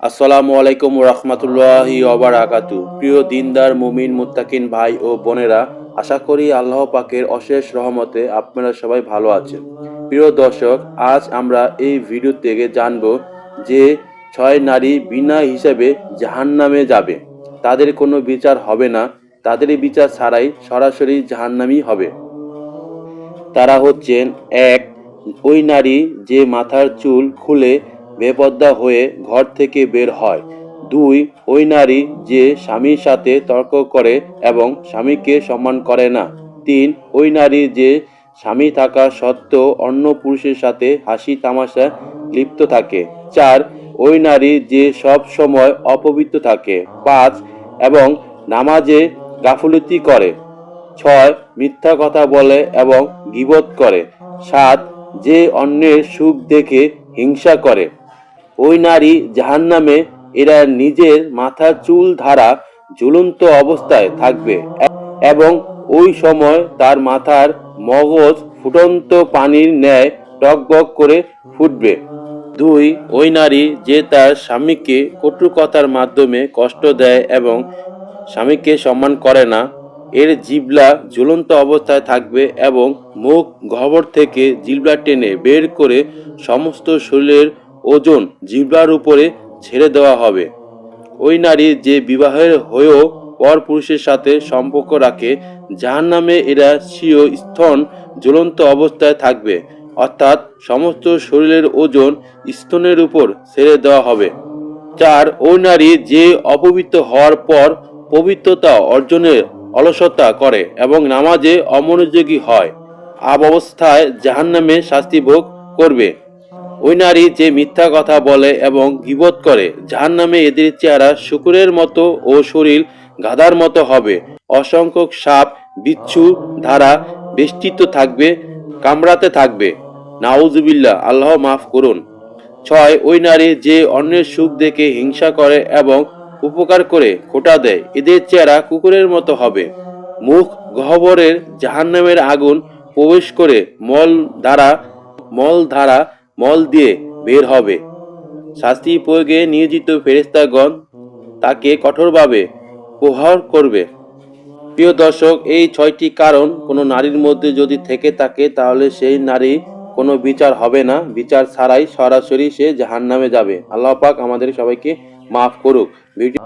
আসসালামু আলাইকুম রহমতুল্লাহি আকাতু প্রিয় দিনদার, মুমিন, মুত্তাকিন ভাই ও বোনেরা, আশা করি আল্লাহ পাকের অশেষ রহমতে আপনারা সবাই ভালো আছেন। প্রিয় দর্শক, আজ আমরা এই ভিডিও থেকে জানব যে ছয় নারী বিনা হিসাবে জাহান্নামে যাবে। তাদের কোনো বিচার হবে না। তাদের বিচার ছাড়াই সরাসরি জাহান্নামই হবে। তারা হচ্ছেন এক, ওই নারী যে মাথার চুল খুলে বেপদ্দা হয়ে ঘর থেকে বের হয়। দুই, ওই নারী যে স্বামীর সাথে তর্ক করে এবং স্বামীকে সম্মান করে না। তিন, ওই নারী যে স্বামী থাকা সত্ত্বেও অন্য পুরুষের সাথে হাসি তামাশা লিপ্ত থাকে। চার, ওই নারী যে সব সময় অপবিত্র থাকে। পাঁচ, এবং নামাজে গাফলতি করে। ছয়, মিথ্যা কথা বলে এবং গিবত করে। সাত, যে অন্যের সুখ দেখে হিংসা করে। ওই নারী জাহান্নামে এরা নিজের মাথার চুল ধারা ঝুলন্ত অবস্থায় থাকবে এবং ওই সময় তার মাথার মগজ ফুটন্ত পানির ন্যায় টকবক করে ফুটবে। দুই, ওই নারী যে তার স্বামীকে কটু কথার মাধ্যমে কষ্ট দেয় এবং স্বামীকে সম্মান করে না, এর জিবলা ঝুলন্ত অবস্থায় থাকবে এবং মুখ গহ্বর থেকে জিবলা টেনে বের করে সমস্ত শরীরের ওজন জিবলার উপরে ছেড়ে দেওয়া হবে। ওই নারী যে বিবাহের হয়েও পর পুরুষের সাথে সম্পর্ক রাখে, যার নামে এরা স্বীয় স্তন জ্বলন্ত অবস্থায় থাকবে। অর্থাৎ সমস্ত শরীরের ওজন স্তনের উপর ছেড়ে দেওয়া হবে। চার, ওই নারী যে অপবিত্র হওয়ার পর পবিত্রতা অর্জনের অলসতা করে এবং নামাজে অমনোযোগী হয় আব অবস্থায় জাহান্নামে শাস্তি ভোগ করবে। ওই নারী যে মিথ্যা কথা বলে এবং গিবত করে যার নামে এদের চেহারা শুকুরের মতো ও শরীর গাধার মতো হবে। অসংখ্য সাপ, বিচ্ছু ধারা বেষ্টিত থাকবে, কামড়াতে থাকবে। নাউজুবিল্লাহ, আল্লাহ মাফ করুন। ছয়, ওই নারী যে অন্যের সুখ দেখে হিংসা করে এবং উপকার করে খোটা দেয়, এদের চেহারা কুকুরের মতো হবে। মুখ গহ্বরের জাহান্নামের আগুন প্রবেশ করে মল দ্বারা, মল ধারা মল দিয়ে বের হবে। শাস্তি প্রয়োগে নিয়োজিত ফেরেস্তাগণ তাকে কঠোরভাবে প্রহার করবে। প্রিয় দর্শক, এই ছয়টি কারণ কোনো নারীর মধ্যে যদি থেকে থাকে, তাহলে সেই নারী কোনো বিচার হবে না। বিচার ছাড়াই সরাসরি সে জাহান্নামে যাবে। আল্লাহ পাক আমাদের সবাইকে মাফ করুক। ভিডিও